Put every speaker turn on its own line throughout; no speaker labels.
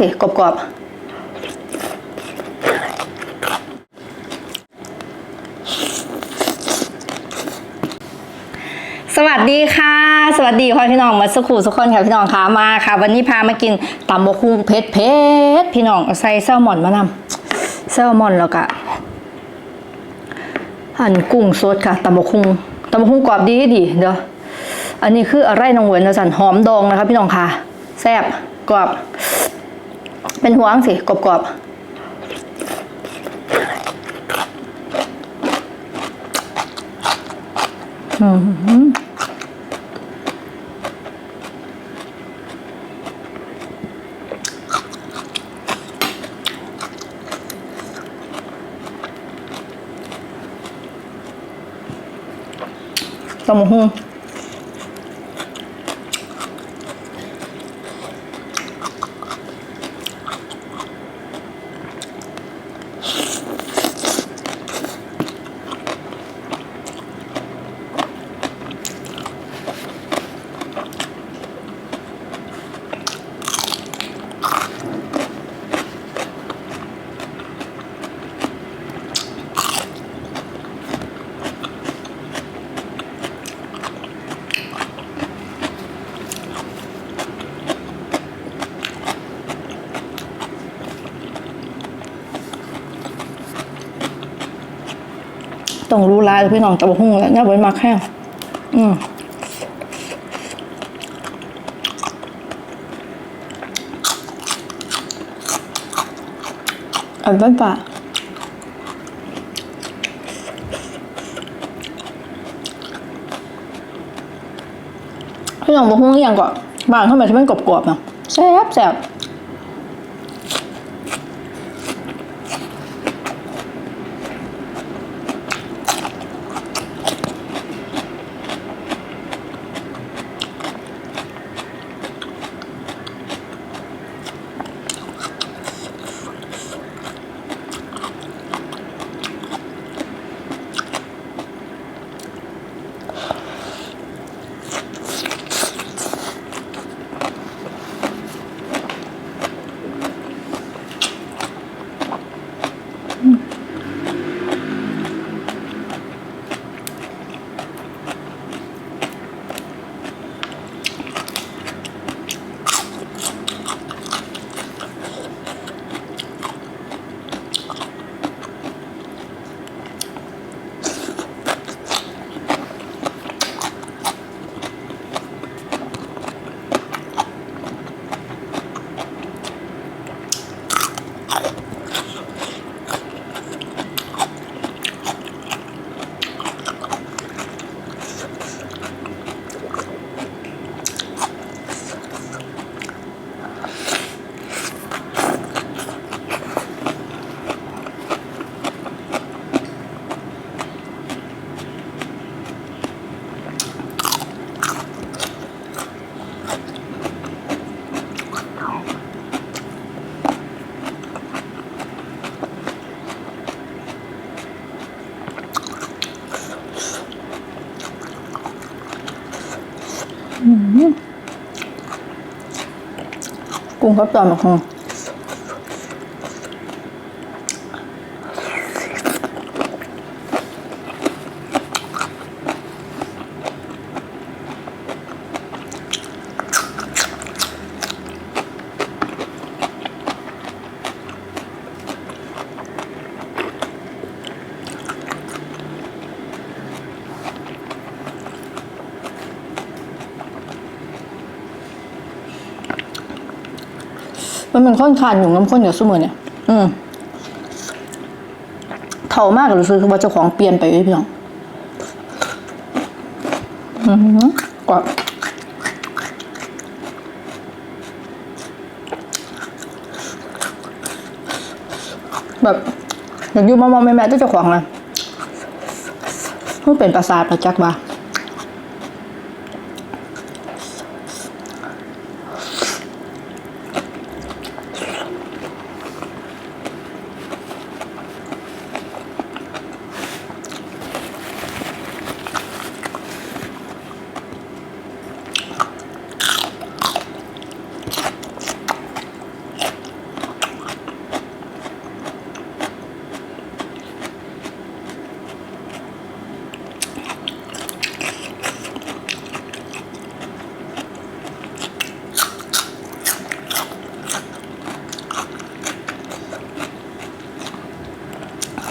สิกรอบๆสวัสดีค่ะ สวัสดีพ่อพี่น้องมาสักครู่ทุกคนค่ะพี่น้องค่ะมาค่ะ วันนี้พามากินตำบกคุงเผ็ดเผ็ดพี่น้องใส่แซลมอนมานำแซลมอนแล้วก็หั่นกุ้งสดค่ะตำบกคุงตำบกคุงกรอบดีดีเดี๋ยวอันนี้คืออะไรน้องเหวนนะสันหอมดองนะคะพี่น้องค่ะแซ่บกรอบ เป็นหัวังสิกรอบๆอืมตำบักหุ่ ต้องรู้ลายพี่น้องตำบักหุ่งแล้วเนี่ยไว้มาแค่อืมอันเป็นปะพี่น้องบอกหุ้งอย่างก่อนบางเข้ามาที่มันกรอบๆเนาะแซ่บแซ่บ กุ้งกับต เป็นข้นคานอยู่น้ำข้นอยู่เสมอเนี่ย อืมเท่ามากรู้สึกว่าเจ้าของเปลี่ยนไปเลยพี่น้องอือหือกว่าแบบอยากอยู่มองๆแม่ๆที่เจ้าของเลยมันเป็นประสาทประจักษ์ว่า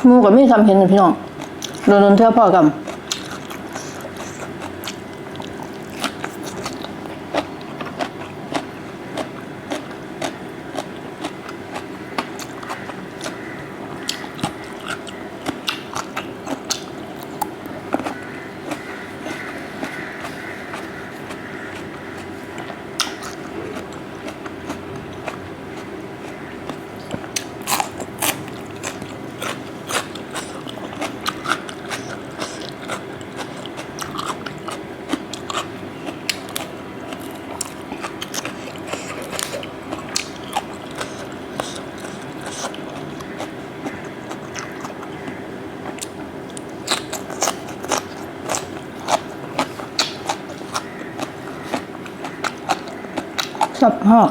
หมูกับมีทำเห็นอยู่พี่น้องโดนโดนเท่าพ่อกันสับ หอก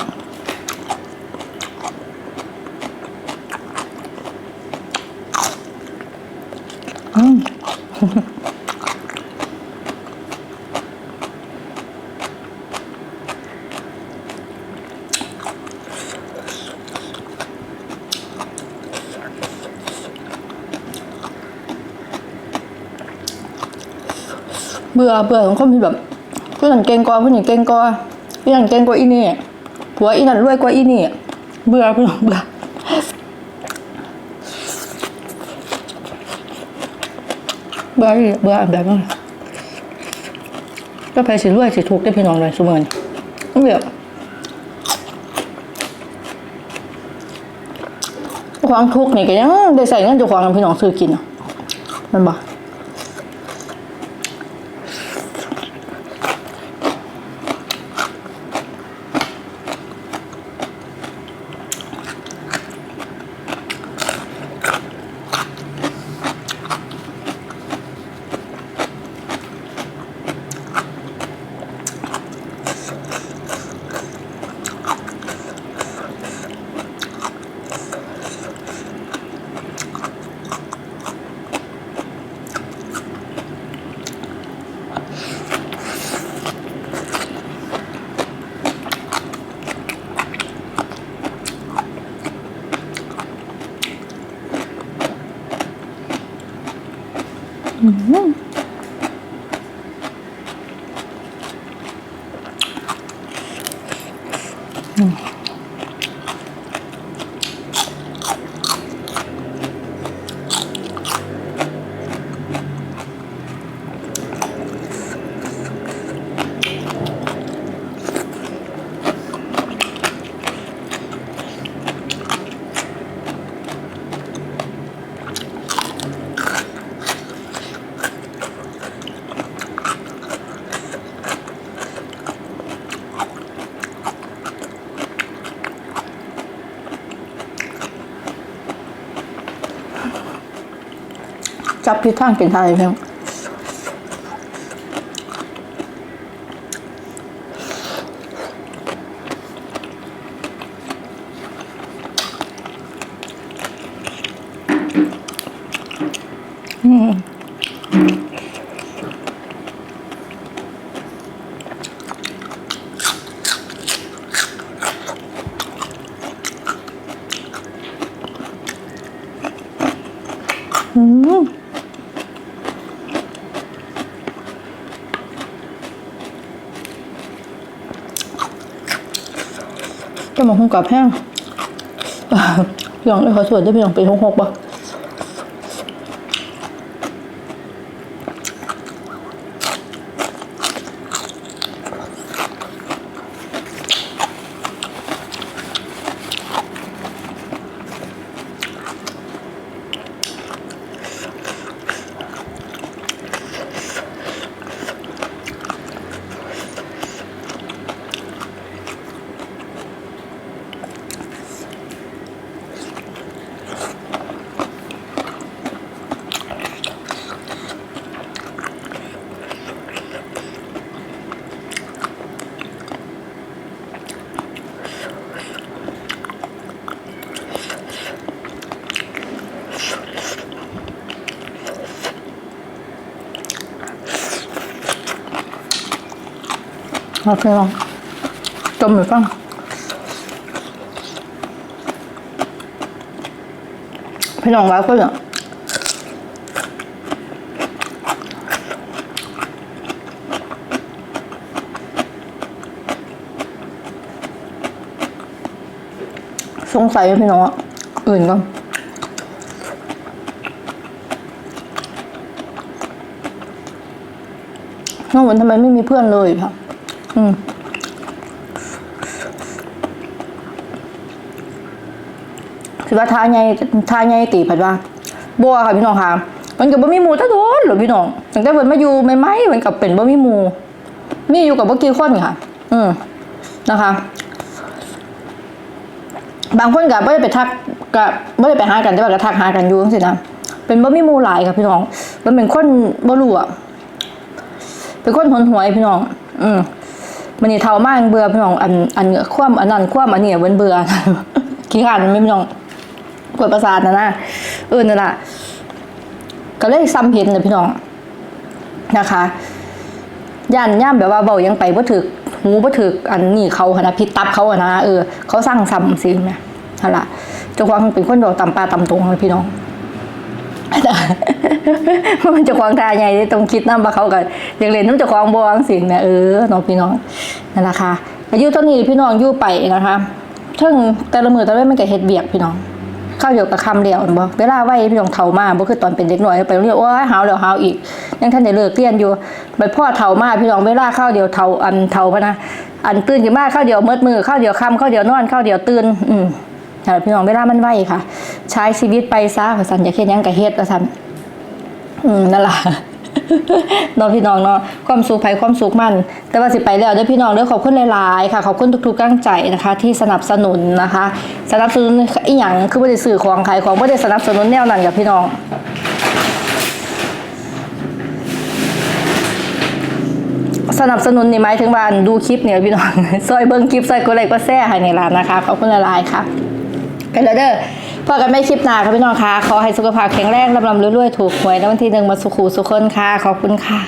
อืมเบื่อเบื่อของคนที่แบบผู้นั้นเก่งกว่าผู้นี้เก่งกว่าอีนั่นเก่งกว่าอีนี่ ผัวอีนั่นรวยกว่าอีนี่เบื่อเบื่อเบื่อเบื่อเบื่อแบบนั้นก็ไปสิรวยสิทุกได้พี่น้องเลยสมมตินี่แบบความทุกข์นี่ก็ยังได้ใส่เงินเจ้าของพี่น้องซื้อกินอะมันบอก จับที่ทางเป็นไทยเพียง จะมาคงกลับแห้งหลังเลยขอสวดได้พี่น้องไปหกหกปะ เอาไปลองต้มหรือเปล่พี่น้องว่าก็อส่งใส่พี่น้องอื่นก็น้องวันทำไมไม่มีเพื่อนเลยค่ะ อืมคือว่าทาใหญ่ทาใหญ่ตีผัดว่าบัวค่ะพี่น้องค่ะมันกับบ่มีหมูตะโดนหรอพี่น้องตั้งแต่เพิ่นมาอยู่ใหม่ๆมันกับเป็นบ่มีหมู มีอยู่กับบ่กี่คนค่ะ อืมนะคะ บางคนก็บ่ได้ไปทักก็บ่ได้ไปหากันแต่ว่าก็ทักหากันอยู่จังซี่นะเป็นบ่มีหมูหลายค่ะพี่น้อง มันเป็นคนบ่รู้อะเป็นคนหนหวยพี่น้อง อืม มันนี่เฒ่ามากเบื่อพี่น้องอันอันความอันนั้นความอันนี้เบิ่นเบื่อขี้ขานไม่พี่น้องกดประสาทนะนะเออนั่นล่ะก็เลยซ้ำเห็นเลยพี่น้องนะคะย่านย่ามแบบว่าเบายังไปบ่ถึกหูบ่ถึกอันนี้เขาหนนะพิษตับเขาอะนะเออเขาสร้างซ้ำสิแม่นั่นล่ะเจ้าของเป็นคนบอกตำปลาตำตรงเลยพี่น้อง มันจะควางทาใหญ่เลยต้องคิดน้ำว่าเขากันอยากเล่นน้ำจะควางบวงสิแม่เออน้องพี่น้องนั่นแหละค่ะอายุตอนนี้พี่น้องอยู่ไปนะคะทึ่งแต่ละมือแต่ละไม่นก็เฮ็ดเบียกพี่น้องข้าวเดียวกับคำเดียวบ่เวลาไหวพี่น้องเฒ่ามาบ่คือตอนเป็นเด็กน้อยไปรงเรียนโอ้ยหาวแล้วหาวอีกยังท่านได้เลิกเรียนอยู่ไปพ่อเฒ่ามาพี่น้องเวลาข้าวเดียวเฒ่าอันเฒ่าพะนะอันตื่นขึ้นมาข้าวเดียวมืดมือข้าวเดียวคำข้าวเดียวนอนข้าวเดียวตื่นอืมแต่พี่น้องเวลามันไหวค่ะ ใช้ชีวิตไปซะว่าซั่นอย่าเฮ็ดยังก็เฮ็ดว่าซั่น อืมนั่นแหละเน้องพี่น้องเนาะความสุขภัยความสุขมัน แต่ว่าสิไปแล้วเด้อพี่น้องเด้อขอบคุณหลายๆค่ะขอบคุณทุกๆกำลังใจนะคะ ที่สนับสนุนนะคะ สนับสนุนอีหยังคือบ่ได้ซื้อของขายของบ่ได้สนับสนุนแนวนั้นกับพี่น้องสนับสนุนนี่หมายถึงว่าอันดูคลิปเนี่ยพี่น้องซอยเบิ้งคลิปซอยกดไลค์กดแชร์ให้ในี่ล่ะนะคะขอบคุณหลายๆค่ะไปแล้วเด้อ พอกันไม่คลิปหนาค่ะพี่น้องคะขอให้สุขภาพแข็งแรงลำลำรวยๆถูกหวยในวันที่หนึ่งมาสุขูสุขคนค่ะขอบคุณค่ะ